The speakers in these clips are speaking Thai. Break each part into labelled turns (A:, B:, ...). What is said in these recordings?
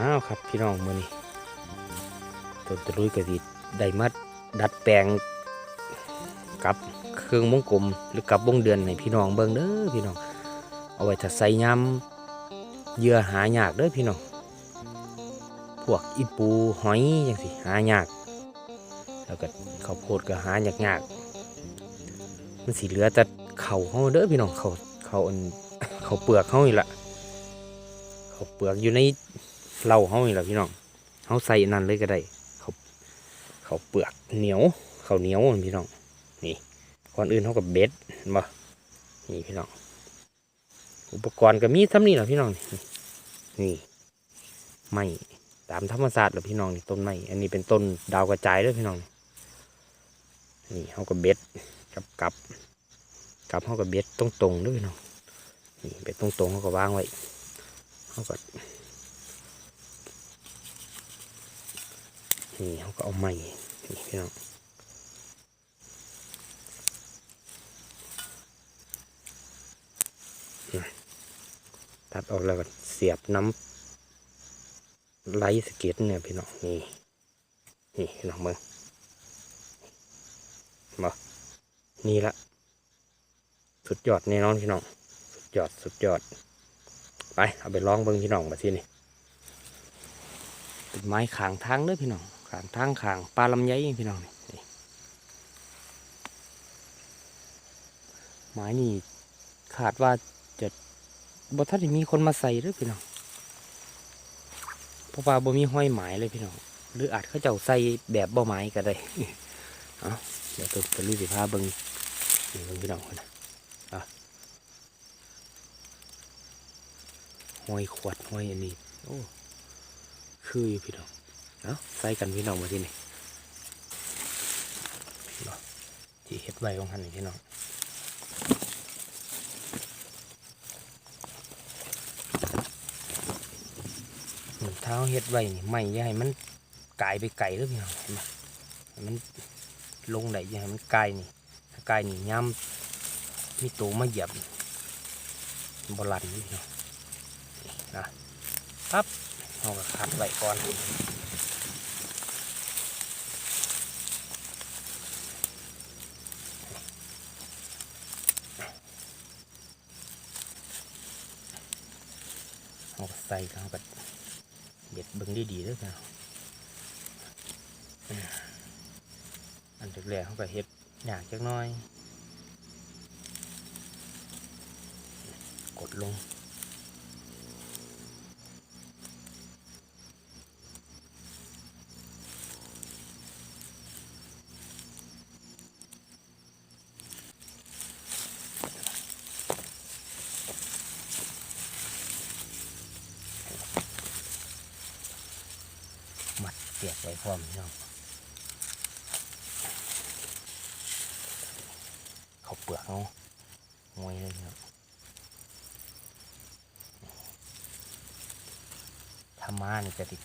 A: อ้าวครับพี่น้องมือนี้ต้นตะลุยกระดิได้มาดัดแปลงกับเครื่องวงกลมหรือกับวงเดือนให้พี่น้องเบิ่งเด้อพี่น้อง เอาไว้ถ้าใส่ยำเหยื่อหายากเด้อพี่น้อง พวกอีปูหอยจังสิหายาก แล้วก็ข้าวโพดก็หายากยากๆมันสิเหลือแต่เข่าเฮาเด้อพี่น้องเข่าเข่าเขาเปลือกเฮานี่ล่ะเข่าเปลือกอยู่ใน เหล้าเฮานี่ล่ะพี่น้องเฮาใส่นั่นเลยก็ได้เขาเขาเปลือกเหนียวเขาเหนียวพี่น้องนี่ก่อนอื่นเฮากับเบ็ดเห็นบ่นี่พี่น้องอุปกรณ์ก็มีทำนี่แหละพี่น้องนี่ไม้ตามธรรมชาสติแหละพี่น้องนี่ต้นไม้อันนี้เป็นต้นดาวกระจายเด้วยพี่น้อง นี่เฮากับเบ็ดกับกับกับเฮากับเบ็ดตรงๆเด้วยพี่น้องนี่เป็นตรงๆเขาก็วางไว้เขาก็ นี่เขาก็เอาไม้นี่พี่น้องนี่ตัดออกแล้วก็เสียบน้ำไลท์สเก็ตเนี่ยพี่น้องนี่นี่พี่น้องมึงมานี่ละสุดยอดแน่นอนพี่น้องสุดยอดสุดยอด ไปเอาไปลองเบิ้งพี่น้องมาที่นี่เป็นไม้ขางทางเด้อพี่น้อง ขางทางขางปลาลำไยพี่น้องนี่ไม้นี่ขาดว่าจะบ่ทันมีคนมาใส่เด้อพี่น้องเพราะว่าบ่มีห้อยหมายเลยพี่น้องหรืออาจเขาเจ้าใส่แบบบ่ไม้ก็ได้เอาเดี๋ยวตัวตัวรีสิพาเบิ้งนี่เบิ่งพี่น้องคนนะห้อยขวดห้อยอันนี้โอ้คืออยู่พี่น้อง เอาใส่กันพี่น้องมาที่นี่ที่เฮ็ดไว้ของหันนี่พี่น้องเท้าเฮ็ดไว้นี่ไม่ย่าให้มันกลายไปไก่เด้อพี่น้องเห็นไหมมันลงได้ย่าให้มันกลายนี่ถ้ากลายนี่ย่ำมีตัวมาเหยียบนี่บลันนี่พี่น้องนะปั๊บเราก็คัดไว้ก่อนเราก็ ใส่เขากับเบ็ดเบิ้งดีๆด้วยนะอันแรกๆเขาก็เห็ดยากจักน้อย กดลง มัดเปียกไว้ พร้อมพี่น้องเขาเปลือกเอางวยเลยพี่น้องถ้ามานี่จะติด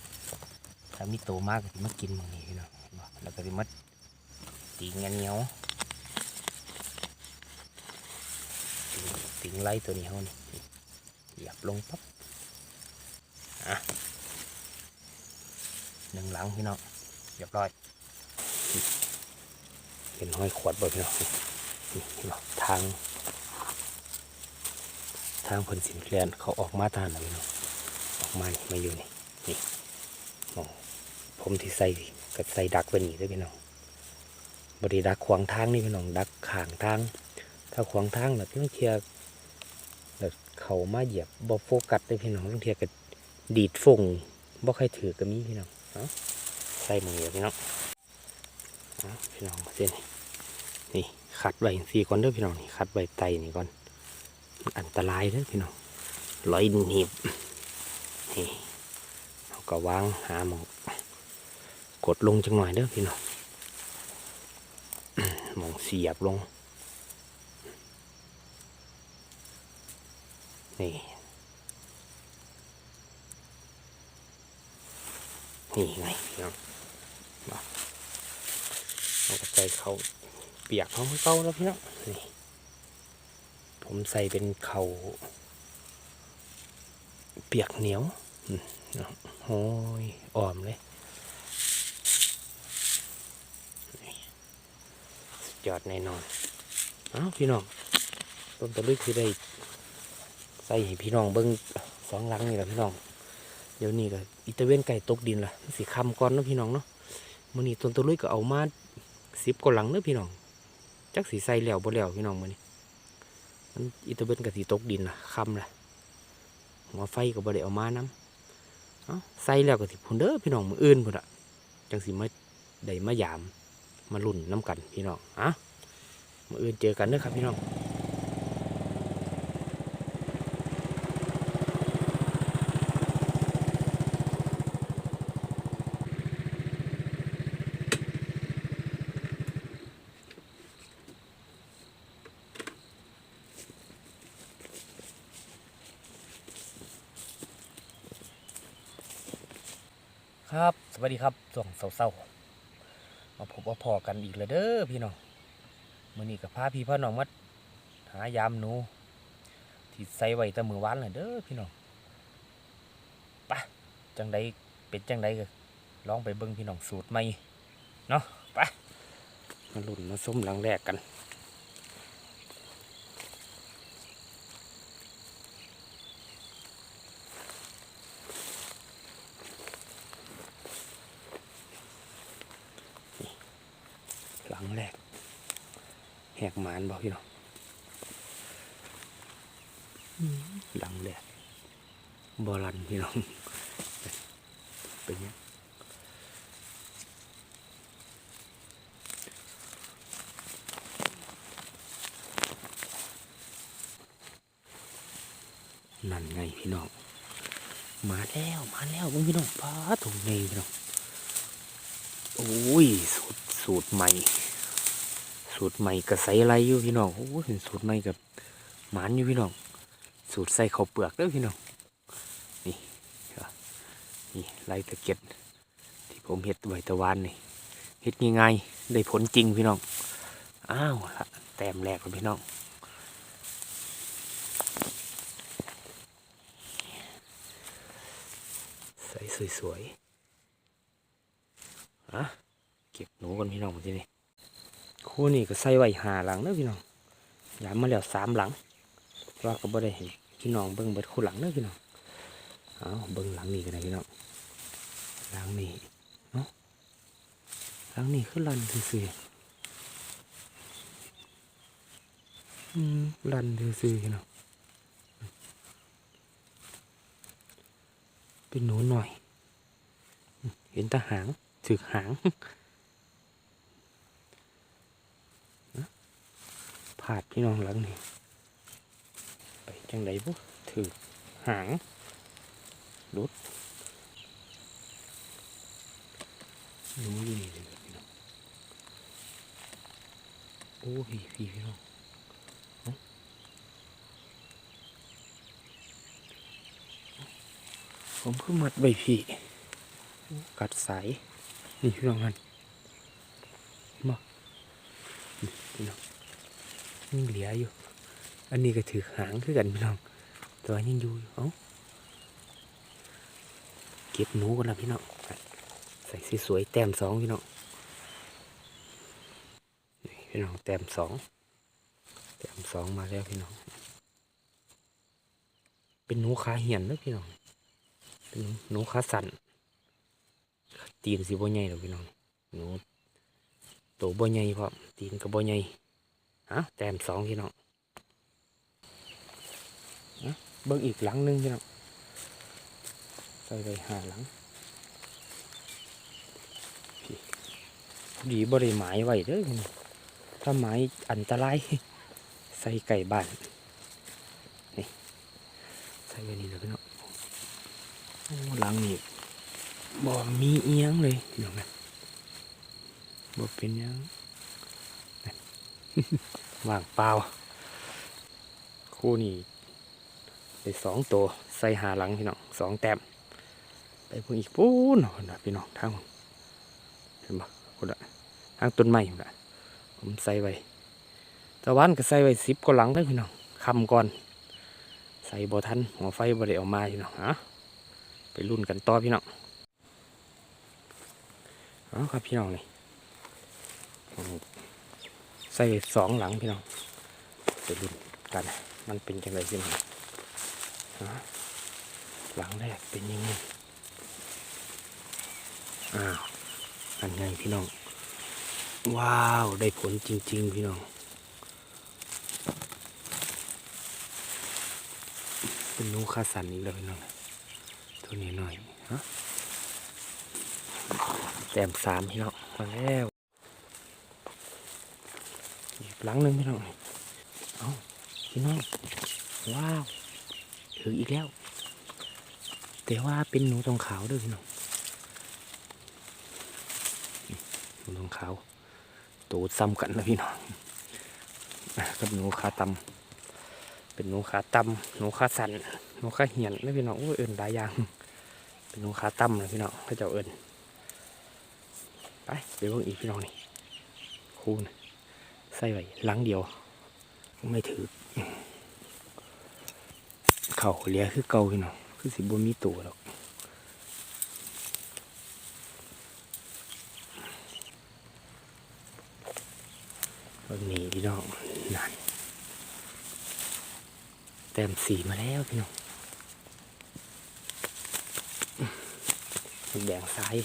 A: ถ้ามีโตมากก็จะมากินมองนี้พี่น้องเนบ่แล้วก็จะมัดตีเงี้ยเหนียวตีติงไล่ตัวนี้เขานี่เหยียบลงปั๊บอะ หนึ่งหลังพี่น้องเรียบร้อย เป็นห้อยขวดบดพี่น้องพี่น้องทาง ทางผลสินเคลียนเขาออกมาทานแล้วพี่น้องออกมานี่มาอยู่นี่นี่มองผมที่ใส่ก็ใส่ดักไว้นี่ด้วยพี่น้องบริดักขวางทางนี่พี่น้องดักข่างทาง ถ้าขวางทางแบบต้องเทียแบบเขามาเหยียบบอโฟกัสเลยพี่น้องต้องเทียกับดีดฟงบ่ใครถือก็มีพี่น้อง ใส่มือพี่น้องพี่น้องเส้นนี่ขัดไว้สี่ก่อนเด้อพี่น้องนี่ขัดไว้ไตนี่ก่อนอันตรายเด้อพี่น้องร้อยหนีบนี่เราก็วางหาหมองกดลงจังหน่อยเด้อพี่น้องหมองเสียบลงนี่ นี่ไงพี่น้องมาเอากระใจเขาเปียกเขาให้เก่าแล้วพี่น้องนี่ผมใส่เป็นเขาเปียกเหนียวโอ้ยอ่อมเลยสุดยอดแน่นอนอ้าพี่น้องต้นตะลึกคือได้ใส่ให้พี่น้องเบิ้งสองหลังนี่แหละพี่น้อง เดี๋ยวนี้ก็อิตาเวนไก่ตกดินละสิคำก่อนนาะพี่น้องเนาะมื้อนี้ต้นตะลุยก็เอามาสิบกว่าหลังเนาะพี่น้องจักสีใส่แล้วบ่แล้วพี่น้องมื้อนี้มันอิตาเวนก็สิตกดินละคำละหัวไฟก็บ่ได้เอามานํเอ้าใส่แล้วก็สิพุ่นเด้อพี่น้องมืออื่นพุ่นอะจังสิมาได้มายามมาลุ่นน้กันพี่น้องอะมืออื่นเจอกันเด้อครับพี่น้อง วัสดีครับส่วงเศร้าๆมาพบว่าพอกันอีกแล้วเด้อพี่น้องมื่อนี้กับพาพี่พ่อน้องมาหายามหนูที่ใส่ไว้แตะมือวานเลยเด้อพี่น้องไปะจังใดเป็นจังใดก็ลองไปเบิ่งพี่น้องสูตรใหม่เนาะไปมาลุ่นมาส้มหลังแรกกัน หลังแรกแห กหมานบอกพี่น้องหลังแรกบอลันพี่น้อง เป็นยังนั่นไงพี่น้อง มาแล้วมาแล้วเบิ่งพี่น้องป้าถุงไงพี่น้อง โอ้ยสูตรสูตรใหม่ สูตรใหม่กับใส่อะไรอยู่พี่น้องโอ้ยสูตรใหม่กับหมานอยู่พี่น้อง สูตรใส่ข้าวเปลือกเด้อพี่น้องนี่นี่ไรตะเกียบที่ผมเฮ็ดไว้แตะวันนี่เฮ็ดง่ายๆได้ผลจริงพี่น้องอ้าวแต้มแรกของพี่น้องใส่สวยๆอะเก็บหนูกันพี่น้องที่นี่ คู่นี่ก็ใส่ไว้หาหลังเด้อพี่น้องยามมาแล้วสามหลังว่าก็บ่ได้เห็นพี่น้องเบิ่งเบิดคู่หลังเด้อพี่น้องเอาเบิ่งหลังนี้กันนะพี่น้องหลังนี้เนาะหลังนี้คือลันซื่อลันซื่อพี่น้องเป็นหนูหน่อย เห็นตาหางถึกหาง นะ ผาดพี่น้องหลังนี่ไปจังไดบุถึกหางรุดรู้อยู่นี่เลยพี่น้องโอ้พี่พี่พี่น้องผมเพิ่งมัดใบพี่กัดสายนี่พี่น้องกันมานี่พี่น้อง ยังเหลืออยู่ อันนี้ก็ถือหางคือกันพี่น้องตัวยังอยู่อยู่เอ้าเก็บหนูกันนะพี่น้องใส่สีสวยแต้มสองพี่น้องพี่น้องแต้มสองแต้มสองมาแล้วพี่น้อง เป็นหนูขาเหียนนะพี่น้องเป็นหนูขาสั่นตีนสิบ่ใหญ่หรอกพี่น้องหนูโตบ่ใหญ่พร้อมตีนก็บ่ใหญ่ ฮะแต้มสองพี่น้องนะเบิ่งอีกหลังหนึงพี่น้องใส่ไปหาหลังดีบ่ได้หมายไว้เด้อถ้าหมายอันตราย ใส่ไก่บ้านนี่ใส่ไว้นี่เลยพี่น้องหลังนี่บ่มีเอียงเลยพี่น้องนะบ่เป็นยัง ว่างเปล่า คู่นี้ได้สองตัวใส่หาหลังพี่น้องสองแต้มไปพวกอีกปูนนะพี่น้องทางเห็นบ่คนละทางต้นไม้ละผมใส่ไว้ตะวันก็ใส่ไว้สิบกว่าหลังได้พี่น้องคำก่อน ใส่บ่ทันหัวไฟบ่ได้ออกมาพี่น้องฮะไปรุ่นกันต่อพี่น้องเอครับพี่น้องนี่ ใส่สองหลังพี่น้องไปรุ่นกัน มันเป็นจังไรพี่น้องหลังแรกเป็นยังไงอ้าวอันไงพี่น้อง ว้าวได้ผลจริง ๆ พี่น้องเป็นนูคาสันอีกแล้วพี่น้องตัวนี้หน่อยฮะแต้มสามพี่น้องมาแล้ว หลังหนึ่งพี่น้องเอาพี่น้อง ว้าว ถืออีกแล้ว แต่ว่าเป็นหนูตรงขาวด้วยพี่น้องหนูตรงขาวตูดซ้ำกันนะพี่น้องกับหนูขาตำเป็นหนูขาตำหนูขาสันหนูขาเหียนนะพี่น้องโอ้ยเอินหลายอย่าง เป็นหนูขาตั้มนะพี่น้องพระเจ้าเอิญไปเดี๋ยวเบิ่งอีกพี่น้องนี่คูณ ใส่ไว้หลังเดียว ไม่ถือ เข่าเลียคือเก่าพี่น้องคือสิบมีตัวหรอกเบิ่งนี่พี่น้องนั่นแต้มสีมาแล้วพี่น้องแบ่งซ้าย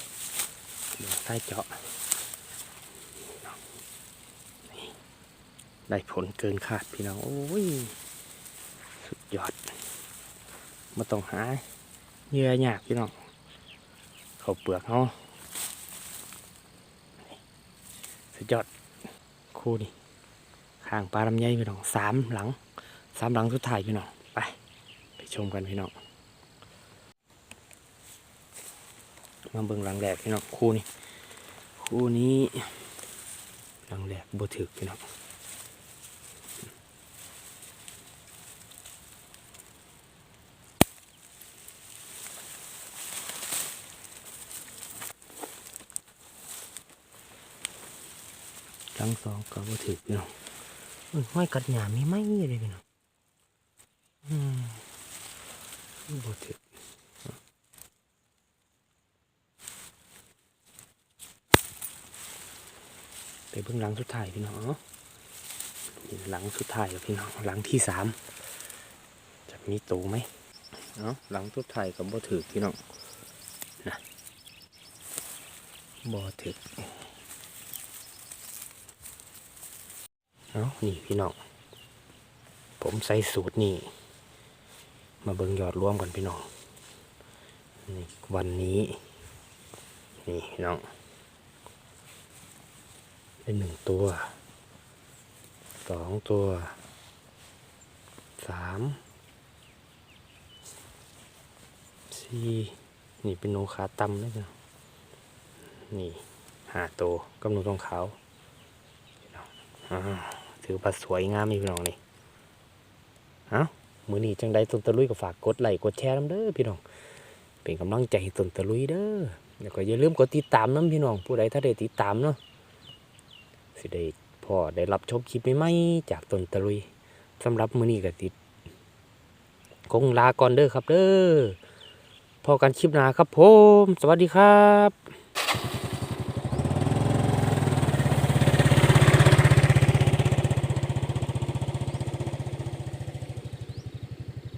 A: แบ่งซ้ายเจาะ ได้ผลเกินคาดพี่น้อง โอ้ย สุดยอดมาต้องหาเหยื่อหยากพี่น้อง เขาเปลือกเขาสุดยอดคู่นี่ข้างปลาลำไยพี่น้องสามหลังสามหลังสุดท้ายพี่น้อง ไป ไปชมกันพี่น้องมาเบิ่งหลังแหลกพี่น้องคู่นี้คู่นี้หลังแหลกบ่ถึกพี่น้อง หลังสองก็บ่ถึกพี่น้องเอ้ยห้อยกัดหยามีไหมเลยพี่น้องอืมบ่ถึกไปเบิ่งหลังสุดท้ายพี่น้องเนาะนี่หลังสุดท้ายแล้วพี่น้องหลังที่สามจะมีตูไหมเนาะหลังสุดท้ายกับบ่ถือพี่น้องนะบ่ถือ เนาะนี่พี่น้อง ผมใส่สูตรนี่ มาเบิงยอดรวมกันพี่น้องนี่วันนี้ นี่พี่น้อง ได้หนึ่งตัว สองตัว สาม สี่ นี่เป็นโนขาตำนะจ๊ะนี่หาตัวกำหนดตรงเขาวพี่น้องอ่า ถือว่าสวยงามพี่น้องนี่เอ้ามือนี้จังใดต้นตะลุยก็ฝากกดไลค์กดแชร์น้ำเด้อพี่น้อง เป็นกำลังใจให้ต้นตะลุยเด้อแล้วก็อย่าลืมกดติดตามน้ำพี่น้อง ผู้ใดถ้าได้ติดตามเนาะสิได้พ่อได้รับชมคลิปใหม่ๆจากต้นตะลุยสำหรับมือนี้ก็ติดคงลาก่อนเด้อครับเด้อพอกันคลิปหน้าครับผม สวัสดีครับ